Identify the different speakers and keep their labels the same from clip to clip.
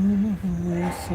Speaker 1: Nossa,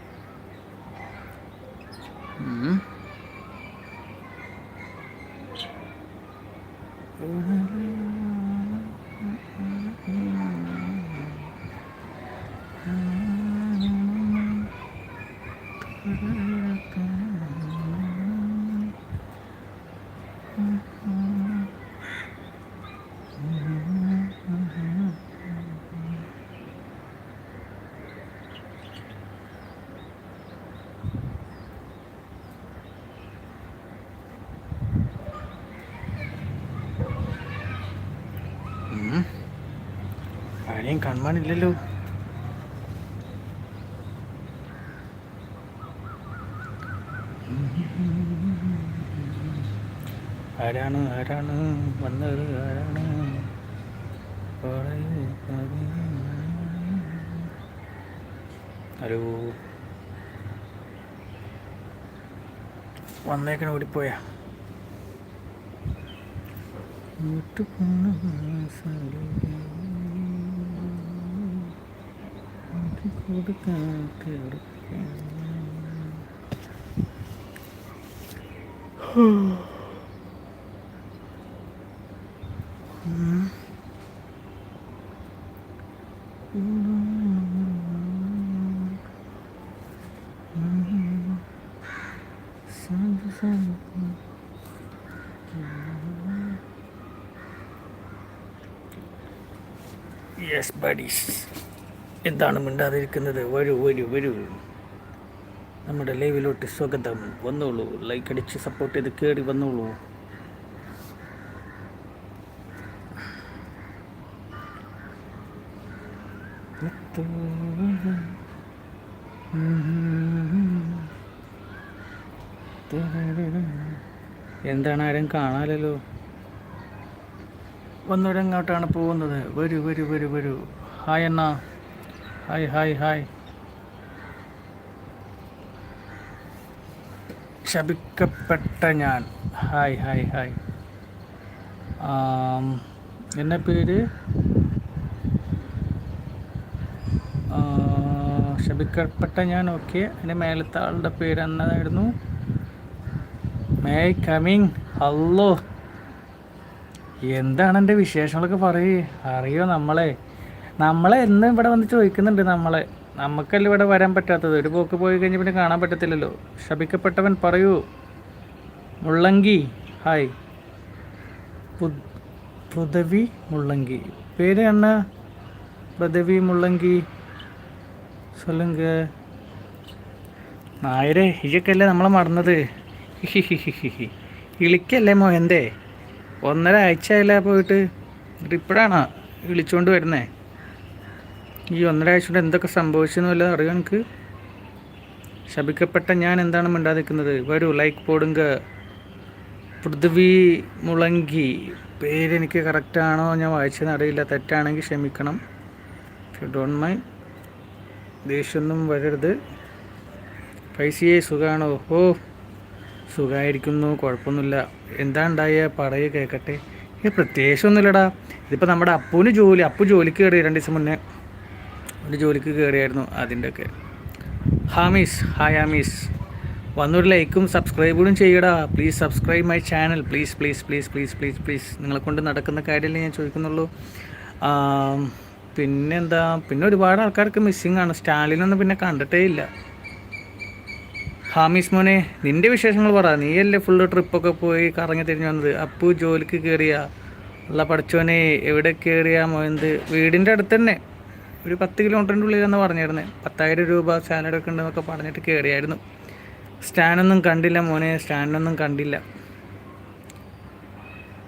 Speaker 1: ആരെയും കാണാനില്ലല്ലോ ആരാണ് ആരാണ് വന്നത് ആരാണ്. ഹലോ. വന്നേക്കണ ഓടിപ്പോയാ. വിട്ടു പോണ മനസ്സല്ലേ, എനിക്ക് കൊടുക്കാൻ കിടക്കാൻ. യെസ് ബഡീസ് എന്താണ് മിണ്ടാതിരിക്കുന്നത്? വരൂ വരൂ വരൂ. നമ്മുടെ ലൈവിലോട്ട് സ്വാഗതം. വന്നോളൂ. ലൈക്ക് അടിച്ച് സപ്പോർട്ട് ചെയ്ത് കയറി വന്നോളൂ. എന്താണ് ആരും കാണാലല്ലോ? വന്നൊരങ്ങോട്ടാണ് പോകുന്നത്? വരൂ വരൂ വരൂ വരൂ. ഹായ് അണ്ണ. Hi hi hi. ശപിക്കപ്പെട്ട ഞാൻ. Hi hi hi. എന്നെ പേര്? ശപിക്കപ്പെട്ട ഞാൻ ഓക്കെ. എന്റെ മേലത്തെ ആളുടെ പേര് എന്നതായിരുന്നു മേ കമ്മിങ് ഹലോ എന്താണ് എന്റെ വിശേഷങ്ങളൊക്കെ പറയേ. അറിയോ നമ്മളെ? നമ്മളെ എന്നും ഇവിടെ വന്ന് ചോദിക്കുന്നുണ്ട് നമ്മളെ. നമുക്കല്ല ഇവിടെ വരാൻ പറ്റാത്തത്? ഒരു പോക്ക് പോയി കഴിഞ്ഞ് പിന്നെ കാണാൻ പറ്റത്തില്ലല്ലോ. ശപിക്കപ്പെട്ടവൻ പറയൂ. മുള്ളങ്കി. ഹായ്. പൃഥവി മുള്ളങ്കി. പേര് എണ്ണ പൃഥവി മുള്ളങ്കി. സൊല്ലുങ്ക. നായരെ ഇയക്കല്ലേ നമ്മളെ മറന്നത്? ഇളിക്കല്ലേ മോഹന്തേ ഒന്നര ആഴ്ചയല്ലേ പോയിട്ട്? ഇപ്പോഴാണോ വിളിച്ചുകൊണ്ട് വരുന്നേ? ഈ ഒന്നര ആഴ്ച കൊണ്ട് എന്തൊക്കെ സംഭവിച്ചെന്ന് വല്ലതും അറിയാം എനിക്ക്? ശപിക്കപ്പെട്ട ഞാൻ എന്താണ് മിണ്ടാതിരിക്കുന്നത്? വരൂ ലൈക്ക് പോടുങ്ക. പൃഥ്വി മുളങ്കി. പേരെനിക്ക് കറക്റ്റാണോ ഞാൻ വായിച്ചതെന്ന് അറിയില്ല. തെറ്റാണെങ്കിൽ ക്ഷമിക്കണം. യു ഡോണ്ട് മൈൻഡ് ദേഷ്യമൊന്നും വരരുത്. പൈസയെ സുഖമാണോ ഓ സുഖമായിരിക്കുന്നു കുഴപ്പമൊന്നുമില്ല. എന്താ ഉണ്ടായ? പറയ കേൾക്കട്ടെ ഇത് പ്രത്യേകിച്ചൊന്നുമില്ലടാ. ഇതിപ്പോൾ നമ്മുടെ അപ്പുവിന് ജോലി. അപ്പു ജോലിക്ക് കയറി രണ്ട് ദിവസം മുന്നേ. ഒരു ജോലിക്ക് കയറിയായിരുന്നു അതിന്റെയൊക്കെ. ഹാമീസ് ഹായ് ഹാമീസ്. വന്നൊരു ലൈക്കും സബ്സ്ക്രൈബും ചെയ്യടാ. Please subscribe my channel please please please please please please നിങ്ങളെ കൊണ്ട് നടക്കുന്ന കാര്യമല്ലേ ഞാൻ ചോദിക്കുന്നുള്ളൂ. പിന്നെന്താ? പിന്നെ ഒരുപാട് ആൾക്കാർക്ക് മിസ്സിങ് ആണ്. സ്റ്റാലിനൊന്നും പിന്നെ കണ്ടിട്ടേ ഇല്ല. ഹാമിസ് മോനെ നിന്റെ വിശേഷങ്ങൾ പറ. നീയല്ലേ ഫുള്ള് ട്രിപ്പൊക്കെ പോയി കറങ്ങി തിരിഞ്ഞു വന്നത്? അപ്പു ജോലിക്ക് കയറിയ ഉള്ള പഠിച്ചോനെ എവിടെ കയറിയാ മോന്ത് വീടിന്റെ അടുത്ത് തന്നെ. ഒരു പത്ത് കിലോമീറ്ററിന്റെ ഉള്ളിലെന്ന് പറഞ്ഞിരുന്നത് പത്തായിരം രൂപ സാലറി ഒക്കെ ഉണ്ടെന്നൊക്കെ പറഞ്ഞിട്ട് കയറിയായിരുന്നു സ്റ്റാൻഡൊന്നും കണ്ടില്ല മോനെ സ്റ്റാൻഡൊന്നും കണ്ടില്ല.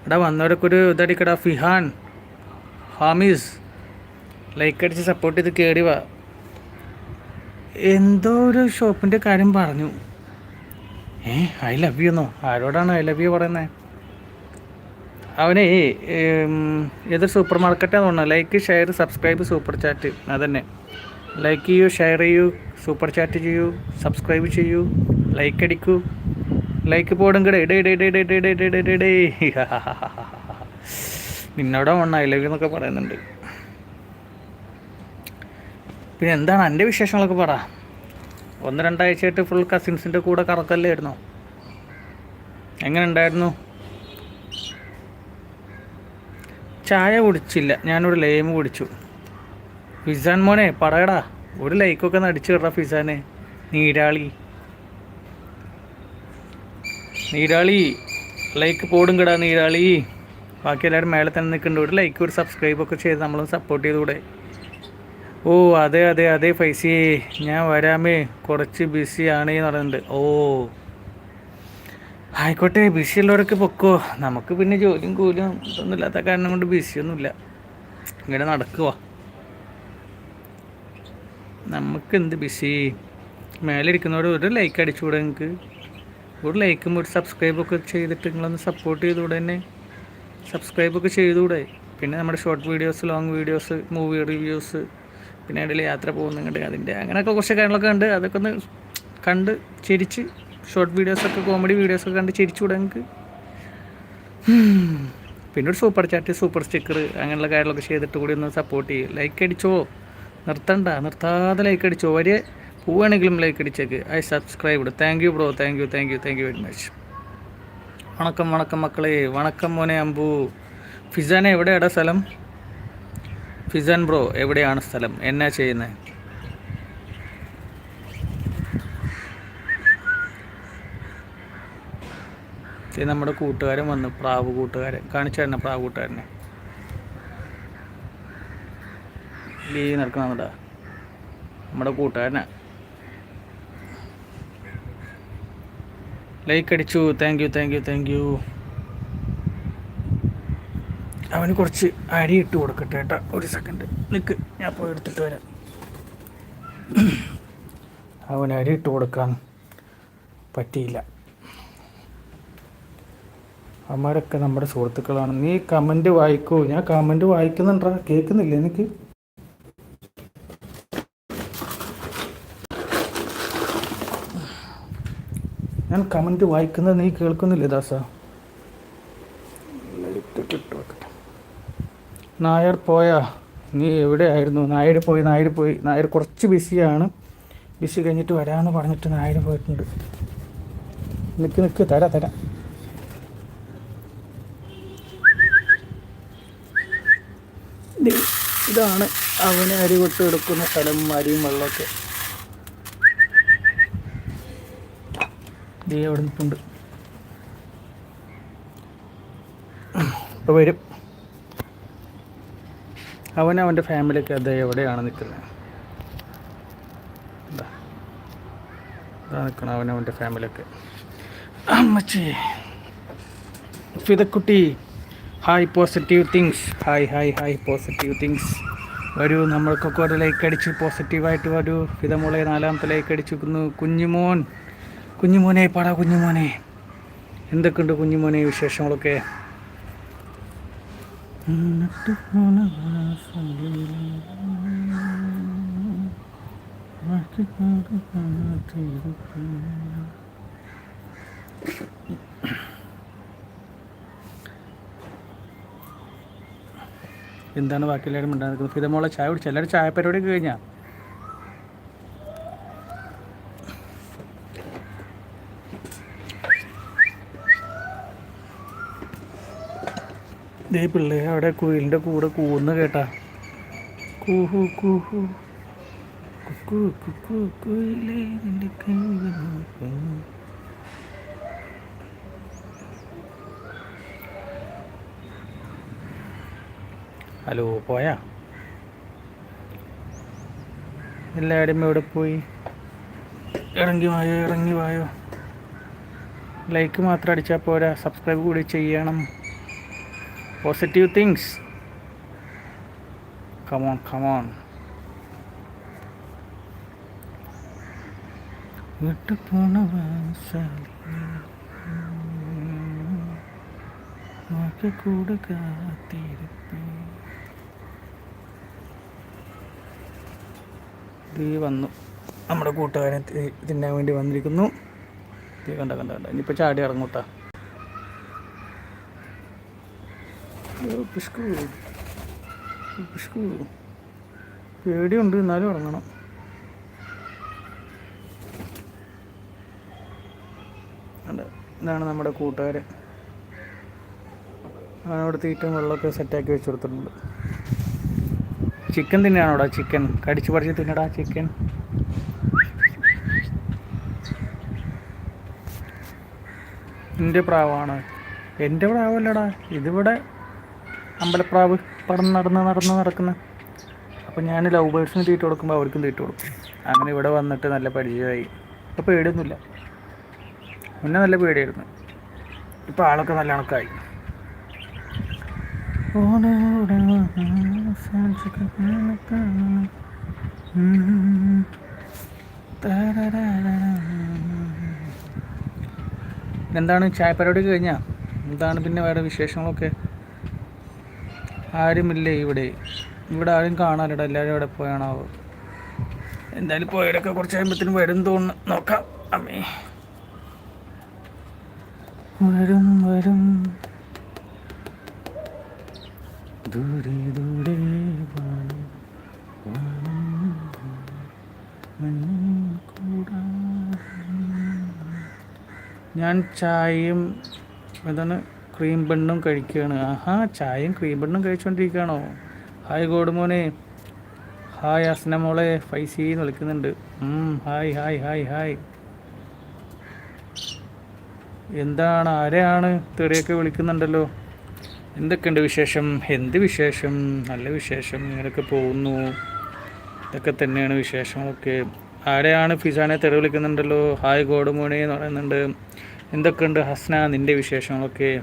Speaker 1: എടാ വന്നവരൊക്കെ ഒരു ഇതടിക്കടാ ഫിഹാൻ ഹാമിസ് ലൈക്ക് അടിച്ച് സപ്പോർട്ട് ചെയ്ത് കയറി വാ. എന്തോ ഒരു ഷോപ്പിന്റെ കാര്യം പറഞ്ഞു. ഏ ഐ ലവ് യു എന്നോ? ആരോടാണ് ഐ ലവ് യു പറയുന്നത് അവനെ ഏതൊരു സൂപ്പർ മാർക്കറ്റാന്ന് തോന്നുന്നത് like share subscribe super chat അതന്നെ. ലൈക്ക് ചെയ്യൂ ഷെയർ ചെയ്യൂ സൂപ്പർ ചാറ്റ് ചെയ്യൂ സബ്സ്ക്രൈബ് ചെയ്യൂ ലൈക്ക് അടിക്കൂ. ലൈക്ക് പോടും കിടേ ഡേ ഡേ ഡേ ഡേ ഡേ ഡേ ഇടേ ഡേ നിന്നോടെ വണ്ണ ഐ ലവ് എന്നൊക്കെ പറയുന്നുണ്ട്. പിന്നെ എന്താണ് എന്റെ വിശേഷങ്ങളൊക്കെ പറ? ഒന്ന് രണ്ടാഴ്ചയായിട്ട് ഫുൾ കസിൻസിന്റെ കൂടെ കറക്കല്ലായിരുന്നോ? എങ്ങനെ ഉണ്ടായിരുന്നു? ചായ കുടിച്ചില്ല. ഞാനൊരു ലേമ് കുടിച്ചു. ഫിസാൻ മോനെ പറയടാ. ഒരു ലൈക്കൊക്കെ നടിച്ചു കിട്ടാ ഫിസാനെ. നീരാളി. നീരാളി ലൈക്ക് പോടും കിടാ നീരാളി. ബാക്കി എല്ലാവരും മേലെ തന്നെ നിൽക്കുന്നുണ്ട് ഒരു ലൈക്ക് ഒരു സബ്സ്ക്രൈബ് ഒക്കെ ചെയ്ത് നമ്മളും സപ്പോർട്ട് ചെയ്തുകൂടെ. ഓ അതെ അതെ അതെ പൈസയെ ഞാൻ വരാമേ. കുറച്ച് ബിസിയാണ് എന്ന് പറയുന്നുണ്ട്. ഓ. ആയിക്കോട്ടെ ബിസി ഉള്ളവരൊക്കെ പൊക്കോ. നമുക്ക് പിന്നെ ജോലിയും കൂലിയും ഇതൊന്നും ഇല്ലാത്ത കാരണം കൊണ്ട് ബിസിയൊന്നുമില്ല. ഇങ്ങനെ നടക്കുക നമുക്ക് എന്ത് ബിസി? മേലെ ഇരിക്കുന്നവർ ഒരു ലൈക്ക് അടിച്ചുകൂടെ നിങ്ങൾക്ക് ഒരു ലൈക്കും ഒരു സബ്സ്ക്രൈബൊക്കെ ചെയ്തിട്ട് നിങ്ങളൊന്ന് സപ്പോർട്ട് ചെയ്തുകൂടെ തന്നെ സബ്സ്ക്രൈബൊക്കെ ചെയ്തുകൂടെ. പിന്നെ നമ്മുടെ short videos long videos movie reviews പിന്നെ ഇടയിൽ യാത്ര പോകുന്നുണ്ട്. അതിന്റെ അങ്ങനെയൊക്കെ കുറച്ച് കാര്യങ്ങളൊക്കെ ഉണ്ട് അതൊക്കെ ഒന്ന് കണ്ട് ചിരിച്ച് ഷോർട്ട് വീഡിയോസൊക്കെ കോമഡി വീഡിയോസൊക്കെ കണ്ട് ചിരിച്ചുകൂടെ നിങ്ങൾക്ക് പിന്നെ ഒരു സൂപ്പർ ചാറ്റ് സൂപ്പർ സ്റ്റിക്കർ അങ്ങനെയുള്ള കാര്യങ്ങളൊക്കെ ചെയ്തിട്ട് കൂടി ഒന്ന് സപ്പോർട്ട് ചെയ്യും. ലൈക്ക് അടിച്ചോ. നിർത്തണ്ട. നിർത്താതെ ലൈക്ക് അടിച്ചോ. വരെ പോവുകയാണെങ്കിലും like അടിച്ചേക്ക്. I subscribed thank you bro thank you thank you thank you very much വണക്കം വണക്കം മക്കളെ. വണക്കം മോനെ അമ്പു. ഫിസാനെ എവിടെയാടാ സ്ഥലം? ഫിസാൻ ബ്രോ എവിടെയാണ് സ്ഥലം? എന്നാ ചെയ്യുന്നത് ഇത് നമ്മുടെ കൂട്ടുകാരൻ വന്നു പ്രാവ് കൂട്ടുകാരൻ. കാണിച്ചു തന്നെ പ്രാവ് കൂട്ടുകാരനെ. ലീവ് നടക്കണമെന്നുണ്ടാ നമ്മുടെ കൂട്ടുകാരനാ. ലൈക്ക് അടിച്ചു. Thank you thank you thank you അവന് കുറച്ച് അരി ഇട്ട് കൊടുക്കട്ടെ ഏട്ടാ ഒരു സെക്കൻഡ് നിൽക്ക് ഞാൻ പോയി എടുത്തിട്ട് വരാം. അവന് അരി ഇട്ട് കൊടുക്കാൻ പറ്റിയില്ല. അമ്മമാരൊക്കെ നമ്മുടെ സുഹൃത്തുക്കളാണ്. നീ കമന്റ് വായിക്കൂ. ഞാൻ കമന്റ് വായിക്കുന്നുണ്ടാ കേൾക്കുന്നില്ല എനിക്ക് ഞാൻ കമന്റ് വായിക്കുന്നത് നീ കേൾക്കുന്നില്ലേ ദാസ? നായർ പോയാ? നീ എവിടെ ആയിരുന്നു നായർ പോയി നായർ പോയി. നായർ കുറച്ച് ബിസിയാണ്. ബിസി കഴിഞ്ഞിട്ട് വരാമെന്ന് പറഞ്ഞിട്ട് നായർ പോയിട്ടുണ്ട്. നിൽക്ക് നിൽക്ക് തരാം തരാം. ഇതാണ് അവന് അരി കൊട്ട് എടുക്കുന്ന സ്ഥലം അരിയും വെള്ളമൊക്കെ. ദേ അവിടെ നിൽപ്പുണ്ട് ഇപ്പോൾ വരും. അവൻ അവന്റെ ഫാമിലിയൊക്കെ അത് എവിടെയാണ് നിൽക്കുന്നത്? ഇതാ. നിൽക്കണം അവൻ ഫാമിലിയൊക്കെ. അമ്മച്ചേ ഫിതക്കുട്ടി. Hi positive things hi hi hi positive things വരൂ നമ്മൾക്കൊക്കെ ഒരു ലൈക്ക് അടിച്ച് പോസിറ്റീവായിട്ട് വരൂ ഫിതമുളെ നാലാമത്തെ ലൈക്ക് അടിച്ചിരിക്കുന്നു കുഞ്ഞുമോൻ കുഞ്ഞുമോനെ പാടാ കുഞ്ഞുമോനെ എന്തൊക്കെയുണ്ട് കുഞ്ഞുമോനെ വിശേഷങ്ങളൊക്കെ? എന്താണ് ബാക്കി എല്ലാവരും ഉണ്ടാകുന്നത് ഫിതമോളെ ചായ കുടിച്ചു? എല്ലാവരും ചായ പരിപാടി കഴിഞ്ഞാൽ ദേ പിള്ളേ അവിടെ കുയിലിന്റെ കൂടെ കൂന്ന് കേട്ടാ. കൂഹു കൂഹു. കുക്കു കുക്കു കുയിലേ നിന്റെ കൈ ഹലോ പോയാ? എല്ലാവരും എവിടെ പോയി? ഇറങ്ങി വായോ ഇറങ്ങി വായോ? ലൈക്ക് മാത്രം അടിച്ചാൽ പോരാ സബ്സ്ക്രൈബ് കൂടി ചെയ്യണം. പോസിറ്റീവ് തിങ്സ് കമോൺ കമോൺ വിട്ടു പോണ കൂടെ കാത്തിരിപ്പേ. ഇത് വന്നു. നമ്മുടെ കൂട്ടുകാരൻ തിന്നാൻ വേണ്ടി വന്നിരിക്കുന്നു. ഇത് കണ്ട കണ്ട കണ്ട. ഇനിയിപ്പോൾ ചാടി ഇറങ്ങൂട്ടാ അയ്യോ, പിഷ്കു. പിഷ്കു. പേടിയുണ്ട് എന്നാലും ഇറങ്ങണം. ഇതാണ് നമ്മുടെ കൂട്ടുകാരൻ. അവനവിടെ തീറ്റയും വെള്ളമൊക്കെ സെറ്റാക്കി വെച്ച് കൊടുത്തിട്ടുണ്ട്. ചിക്കൻ തിന്നാണോടാ ചിക്കൻ? കടിച്ചു പറിച്ച് തിന്നടാ ചിക്കൻ. എന്റെ പ്രാവാണ്. എന്റെ പ്രാവല്ലടാ. ഇതിവിടെ അമ്പലപ്രാവ് പടം നടന്ന് നടന്ന് നടക്കുന്ന. അപ്പം ഞാൻ ലവ് ബേഴ്സിന് തീറ്റ കൊടുക്കുമ്പോൾ അവർക്കും തീറ്റ കൊടുക്കും. അങ്ങനെ ഇവിടെ വന്നിട്ട് നല്ല പരിചയമായി. ഇപ്പോൾ പേടിയൊന്നുമില്ല. മുന്നേ നല്ല പേടിയായിരുന്നു. ഇപ്പോൾ ആളൊക്കെ നല്ല കണക്കായി. എന്താണ് ചായപ്പരിപാടി കഴിഞ്ഞാ? എന്താണ് പിന്നെ വേറെ വിശേഷങ്ങളൊക്കെ? ആരുമില്ലേ ഇവിടെ? ഇവിടെ ആരും കാണാനിട എല്ലാവരും ഇവിടെ പോയാണാവോ എന്തായാലും പോയവരൊക്കെ കുറച്ച് കഴിയുമ്പോഴത്തേനും വരും തോന്നുന്നു. നോക്കാം. അമ്മേ. വരും വരും. ഞാൻ ചായയും എന്താണ് ക്രീം ബണ്ണും കഴിക്കുകയാണ്. ആഹാ ചായയും ക്രീം ബണ്ണും കഴിച്ചുകൊണ്ടിരിക്കുകയാണോ ഹായ് ഗോഡുമോനെ ഹായ് അസ്ന മോളെ. ഫൈസി എന്ന് വിളിക്കുന്നുണ്ട്. ഹായ് ഹായ് ഹായ് ഹായ് എന്താണ് ആരെയാണ്? തെറിയൊക്കെ വിളിക്കുന്നുണ്ടല്ലോ. എന്തൊക്കെയുണ്ട് വിശേഷം? എന്ത് വിശേഷം? നല്ല വിശേഷം ഇങ്ങനെയൊക്കെ പോകുന്നു. ഇതൊക്കെ തന്നെയാണ് വിശേഷങ്ങളൊക്കെ. ആരെയാണ് ഫിസാനെ തെറി വിളിക്കുന്നുണ്ടല്ലോ ഹായ് ഗോഡുമോണി എന്ന് പറയുന്നുണ്ട്. എന്തൊക്കെയുണ്ട് ഹസ്ന? നിന്റെ വിശേഷങ്ങളൊക്കെ?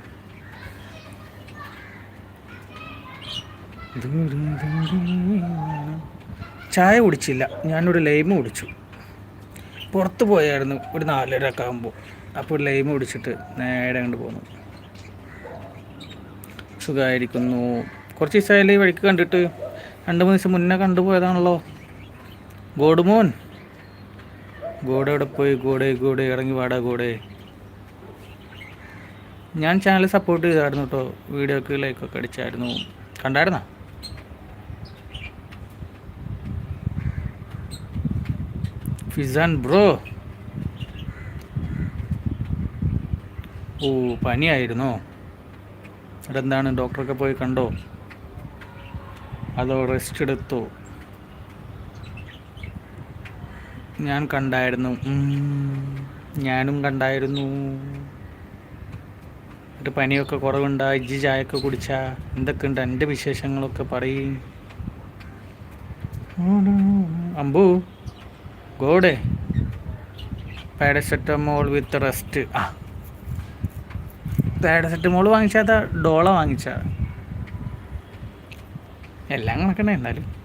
Speaker 1: ചായ കുടിച്ചില്ല. ഞാനൊരു ലൈമ് കുടിച്ചു. പുറത്ത് പോയായിരുന്നു ഒരു നാലര ഒക്കെ ആകുമ്പോൾ അപ്പോൾ ഒരു ലൈമ് കുടിച്ചിട്ട് നേരെ കണ്ട് പോന്നു. സുഖമായിരിക്കുന്നു. കുറച്ച് ദിവസമായാലും ഈ വഴിക്ക് കണ്ടിട്ട് രണ്ട് മൂന്ന് ദിവസം മുന്നേ കണ്ടുപോയതാണല്ലോ. ഗോഡുമോൻ. ഗോഡ് എവിടെ പോയി ഗോഡെ ഗോഡെ ഇറങ്ങി വാടാ ഗോഡെ ഞാൻ ചാനൽ സപ്പോർട്ട് ചെയ്തായിരുന്നു കേട്ടോ വീഡിയോക്ക് ലൈക്കൊക്കെ അടിച്ചായിരുന്നു. കണ്ടായിരുന്നോ? ഫിസാൻ ബ്രോ. ഓ പനിയായിരുന്നോ? അതെന്താണ് ഡോക്ടറൊക്കെ പോയി കണ്ടോ? അതോ റെസ്റ്റ് എടുത്തോ? ഞാൻ കണ്ടായിരുന്നു. ഞാനും കണ്ടായിരുന്നു. എന്നിട്ട് പനിയൊക്കെ കുറവുണ്ടാ ഇജ്ജി ചായയൊക്കെ കുടിച്ചാ? എന്തൊക്കെയുണ്ട്? എന്റെ വിശേഷങ്ങളൊക്കെ പറയും. അമ്പു ഗോഡേ. Paracetamol with rest. ആ. പാരസെറ്റമോൾ വാങ്ങിച്ചാ ഡോള വാങ്ങിച്ചാ? എല്ലാം കണക്കണേ എന്നാലും.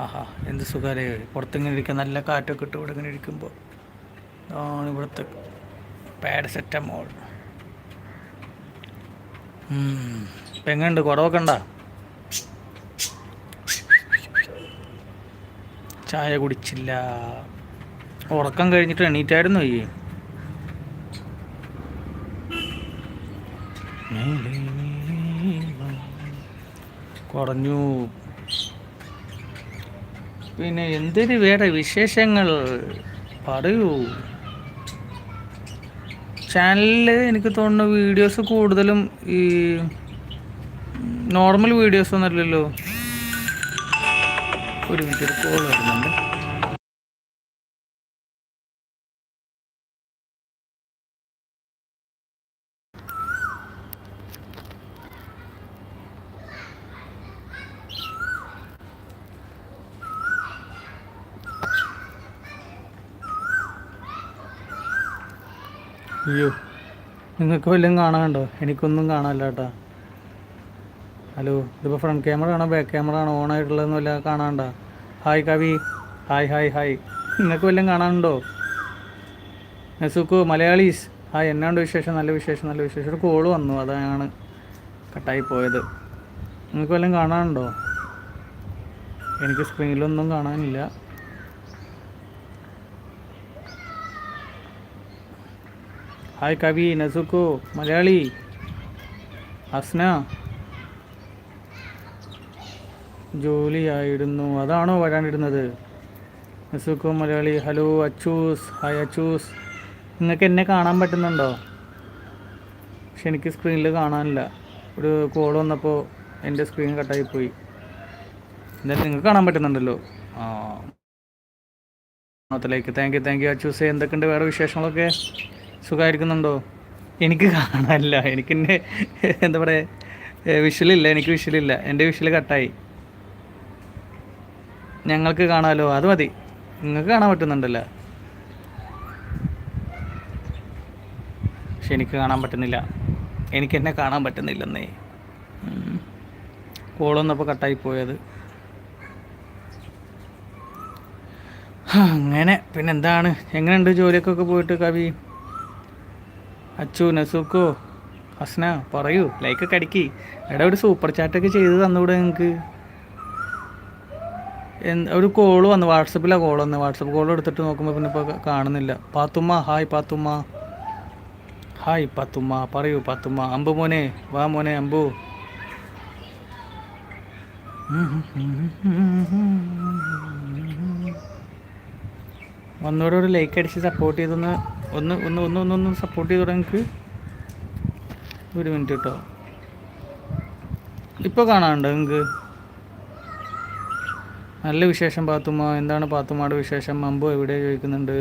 Speaker 1: ആഹാ എന്ത് സുഖാലേ. പുറത്തിങ്ങനെ ഇരിക്കാൻ നല്ല കാറ്റൊക്കെ ഇട്ട് ഇവിടെ ഇങ്ങനെ ഇരിക്കുമ്പോൾ ആണ് ഇവിടുത്തെ പാരസെറ്റമോൾ. ഇപ്പം എങ്ങനെയുണ്ട് കുറവൊക്കെ ഉണ്ടോ? ചായ കുടിച്ചില്ല. ഉറക്കം കഴിഞ്ഞിട്ട് എണീറ്റായിരുന്നു ഈ? കുറഞ്ഞു പിന്നെ എന്തൊരു വേറെ വിശേഷങ്ങൾ? പറയൂ. ചാനലിൽ എനിക്ക് തോന്നുന്നു വീഡിയോസ് കൂടുതലും ഈ നോർമൽ വീഡിയോസ് ഒന്നുമല്ലല്ലോ. ഒരു മിനിറ്റ് കോൾ വരുന്നുണ്ട്. നിങ്ങൾക്ക് വല്ലതും കാണാനുണ്ടോ? എനിക്കൊന്നും കാണാനില്ല കേട്ടോ. ഹലോ ഇതിപ്പോൾ ഫ്രണ്ട് ക്യാമറ ആണോ ബാക്ക് ക്യാമറ ആണോ? ഓൺ ആയിട്ടുള്ളതെന്ന് വല്ല കാണാനുണ്ടോ? Hi Kavi. Hi hi hi നിങ്ങൾക്ക് വല്ലതും കാണാനുണ്ടോ? നസുക്കു മലയാളീസ്. ഹായ് എന്നാണ്ട് വിശേഷം? നല്ല വിശേഷം നല്ല വിശേഷം. ഒരു കോൾ വന്നു അതാണ് കട്ടായി പോയത്. നിങ്ങൾക്ക് വല്ലതും കാണാനുണ്ടോ? എനിക്ക് സ്ക്രീനിലൊന്നും കാണാനില്ല. ഹായ് കവി നസുക്കു മലയാളി അസ്ന ജോലിയായിരുന്നു അതാണോ വരാനിരുന്നത്? നസുക്കു മലയാളി ഹലോ അച്ചൂസ് ഹായ് അച്ചൂസ്. നിങ്ങൾക്ക് എന്നെ കാണാൻ പറ്റുന്നുണ്ടോ? പക്ഷെ എനിക്ക് സ്ക്രീനിൽ കാണാനില്ല. ഒരു കോൾ വന്നപ്പോൾ എന്റെ സ്ക്രീൻ കട്ടായിപ്പോയി. എന്തായാലും നിങ്ങൾക്ക് കാണാൻ പറ്റുന്നുണ്ടല്ലോ. ആ. ത്തിലേക്ക് thank you thank you Achus. എന്തൊക്കെയുണ്ട് വേറെ വിശേഷങ്ങളൊക്കെ? സുഖമായിരിക്കുന്നുണ്ടോ? എനിക്ക് കാണാനില്ല. എനിക്ക് എന്റെ എന്താ പറയുക വിഷലില്ല. എനിക്ക് വിഷലില്ല. എന്റെ വിഷ്വൽ കട്ടായി. ഞങ്ങൾക്ക് കാണാമല്ലോ അത് മതി. നിങ്ങൾക്ക് കാണാൻ പറ്റുന്നുണ്ടല്ലോ. പക്ഷെ എനിക്ക് കാണാൻ പറ്റുന്നില്ല. എനിക്ക് എന്നെ കാണാൻ പറ്റുന്നില്ലെന്നേ. കോളൊന്നപ്പോൾ കട്ടായി പോയത്. അങ്ങനെ. പിന്നെന്താണ് എങ്ങനെയുണ്ട്? ജോലിയൊക്കെ പോയിട്ട് കവി? അച്ചു നസൂക്കോ ഹസ്ന പറയൂ ലൈക്കൊക്കെ അടിക്കി. എടാ ഒരു സൂപ്പർ ചാറ്റൊക്കെ ചെയ്ത് തന്നൂടെ നിങ്ങൾക്ക് ഒരു കോൾ വന്നു വാട്സപ്പിലാണ് കോൾ വന്ന്. വാട്സപ്പ് കോൾ എടുത്തിട്ട് നോക്കുമ്പോൾ പിന്നെ ഇപ്പോൾ കാണുന്നില്ല. പാത്തുമ്മ ഹായ് പാത്തുമ്മ. ഹായ് പാത്തുമ്മ പറയൂ പാത്തുമ്മ. അമ്പു മോനെ വാ മോനെ അമ്പു. ഒന്നുകൂടെ ഒരു ലൈക്ക് അടിച്ച് സപ്പോർട്ട് ചെയ്തൊന്ന് ഒന്ന് ഒന്ന് ഒന്ന് ഒന്ന് ഒന്ന് സപ്പോർട്ട് ചെയ്ത് തുടങ്ങി ഒരു മിനിറ്റ് കേട്ടോ ഇപ്പോൾ കാണാനുണ്ടോ നിങ്ങൾക്ക് നല്ല വിശേഷം പാത്തുമ്മ. എന്താണ് പാത്തുമ്മയുടെ വിശേഷം? അമ്പു എവിടെ ചോദിക്കുന്നുണ്ട്?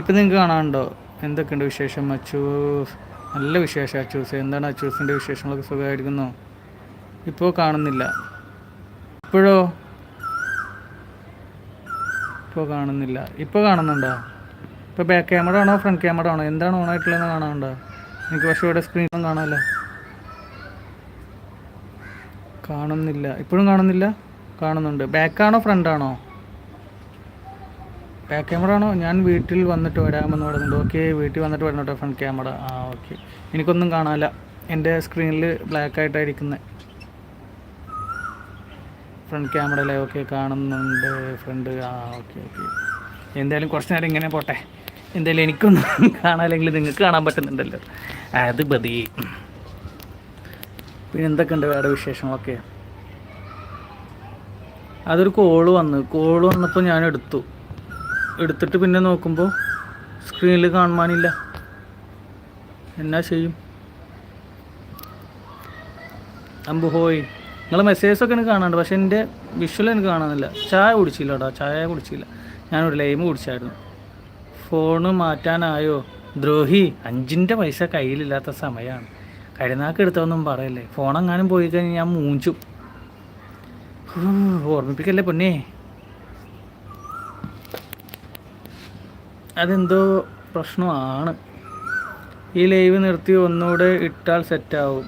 Speaker 1: ഇപ്പം നിങ്ങൾക്ക് കാണാനുണ്ടോ? എന്തൊക്കെയുണ്ട് വിശേഷം? അച്ചൂസ് നല്ല വിശേഷം അച്ചൂസ് എന്താണ് അച്ചൂസിന്റെ വിശേഷങ്ങളൊക്കെ സുഖമായിരിക്കുന്നു? ഇപ്പോൾ കാണുന്നില്ല. ഇപ്പോഴോ? ഇപ്പോൾ കാണുന്നില്ല. ഇപ്പോൾ കാണുന്നുണ്ടോ? ഇപ്പോൾ ബാക്ക് ക്യാമറ ആണോ ഫ്രണ്ട് ക്യാമറ ആണോ? എന്താണ് ഓൺ ആയിട്ടുള്ളതെന്ന് കാണാനുണ്ടോ? എനിക്ക് പക്ഷേ ഇവിടെ സ്ക്രീനും കാണാമല്ലോ കാണുന്നില്ല. ഇപ്പോഴും കാണുന്നില്ല? കാണുന്നുണ്ട്. ബാക്കാണോ ഫ്രണ്ടാണോ ബാക്ക് ക്യാമറ ആണോ? ഞാൻ വീട്ടിൽ വന്നിട്ട് വരാമെന്ന് പറയുന്നുണ്ട്. ഓക്കെ വീട്ടിൽ വന്നിട്ട് വരണം കേട്ടോ ഫ്രണ്ട് ക്യാമറ ആ ഓക്കെ എനിക്കൊന്നും കാണാനില്ല. എന്റെ സ്ക്രീനിൽ ബ്ലാക്ക് ആയിട്ടായിരിക്കുന്നത് ഫ്രണ്ട് ക്യാമറയിലെ ഓക്കെ കാണുന്നുണ്ട്. ഫ്രണ്ട് ആ ഓക്കെ ഓക്കെ എന്തായാലും കുറച്ച് നേരം ഇങ്ങനെ പോട്ടെ. എന്തായാലും എനിക്കൊന്നും കാണാല്ലെങ്കിൽ നിങ്ങൾക്ക് കാണാൻ പറ്റുന്നുണ്ടല്ലോ. അത് മതി. പിന്നെ എന്തൊക്കെയുണ്ട് വേറെ വിശേഷങ്ങളൊക്കെ? അതൊരു കോൾ വന്നു. കോൾ വന്നപ്പോൾ ഞാൻ എടുത്തു. എടുത്തിട്ട് പിന്നെ നോക്കുമ്പോൾ സ്ക്രീനിൽ കാണുവാനില്ല എന്നാ ചെയ്യും? അമ്പു ഹോയ്. നിങ്ങൾ മെസ്സേജസൊക്കെ എനിക്ക് കാണാനുണ്ട്. പക്ഷേ എന്റെ വിഷ്വൽ എനിക്ക് കാണാനില്ല. ചായ കുടിച്ചില്ല കേട്ടോ ചായ കുടിച്ചില്ല. ഞാനൊരു ലൈമ് കുടിച്ചായിരുന്നു. ഫോണ് മാറ്റാനായോ? ദ്രോഹി അഞ്ചിന്റെ പൈസ കയ്യിലില്ലാത്ത സമയമാണ് കരുനാക്ക് എടുത്തൊന്നും പറയല്ലേ. ഫോൺ ഫോണെങ്ങാനും പോയി കഴിഞ്ഞാൽ ഞാൻ മൂഞ്ചു. ഓർമ്മിപ്പിക്കല്ലേ പൊന്നേ. അതെന്തോ പ്രശ്നമാണ്. ഈ ലൈവ് നിർത്തി ഒന്നുകൂടെ ഇട്ടാൽ സെറ്റാവും.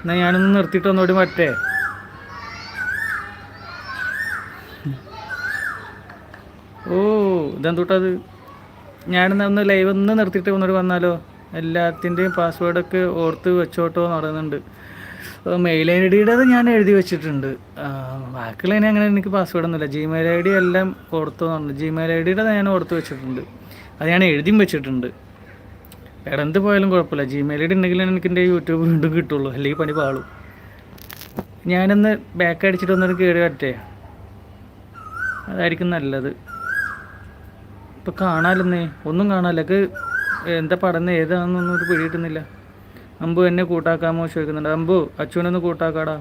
Speaker 1: എന്നാൽ ഞാനൊന്ന് നിർത്തിയിട്ട് ഒന്നുകൂടി പറ്റേ ഓ. ഇതെന്തൂട്ടത് ഞാനിന്ന് ഒന്ന് ലൈവ് ഒന്ന് നിർത്തിയിട്ട് ഒന്നുകൂടി വന്നാലോ? എല്ലാത്തിന്റെയും പാസ്വേഡൊക്കെ ഓർത്ത് വെച്ചോട്ടോ എന്ന് പറയുന്നുണ്ട്. മെയിൽ ഐ ഡിയുടേത് ഞാൻ എഴുതി വെച്ചിട്ടുണ്ട്. ബാക്കിയുള്ള ബാക്കിയുള്ളതിന് അങ്ങനെ എനിക്ക് പാസ്വേഡൊന്നുമില്ല ജിമെയിൽ ഐ ഡി എല്ലാം ഓർത്ത് പറഞ്ഞു. ജിമെയിൽ ഐ ഡിയുടെ ഞാൻ ഓർത്ത് വെച്ചിട്ടുണ്ട്. അത് ഞാൻ എഴുതിയും വെച്ചിട്ടുണ്ട്. എന്ത് പോയാലും കുഴപ്പമില്ല. ജിമെയിൽ ഐ ഡി ഉണ്ടെങ്കിൽ എനിക്ക് എന്റെ യൂട്യൂബ് വീണ്ടും കിട്ടുള്ളൂ. അല്ലെങ്കിൽ പണി പാളും. ഞാനൊന്ന് ബാക്ക് അടിച്ചിട്ട് ഒന്നൊരു കയറി പറ്റേ അതായിരിക്കും നല്ലത്. ഇപ്പം കാണാലെന്നേ ഒന്നും കാണാനില്ല എന്താ പടന്ന് ഏതാണെന്നൊന്നും ഒരു പിടിയിട്ടുന്നില്ല അമ്പു എന്നെ കൂട്ടാക്കാമോ ചോദിക്കുന്നുണ്ട്. അമ്പു അച്ഛനൊന്ന് കൂട്ടാക്കാടാ.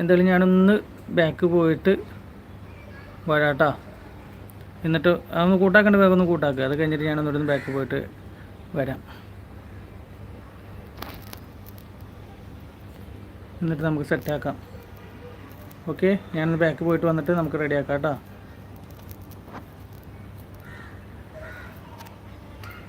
Speaker 1: എന്തായാലും ഞാനൊന്ന് ബാക്ക് പോയിട്ട് വരാട്ടാ. എന്നിട്ട് അതൊന്ന് കൂട്ടാക്കേണ്ട വേഗം ഒന്ന് കൂട്ടാക്കുക അത് കഴിഞ്ഞിട്ട് ഞാനൊന്നിവിടുന്ന് ബാക്ക് പോയിട്ട് വരാം. എന്നിട്ട് നമുക്ക് സെറ്റാക്കാം ഓക്കെ ഞാൻ ബാക്ക് പോയിട്ട് വന്നിട്ട് നമുക്ക് റെഡിയാക്കാം കേട്ടോ.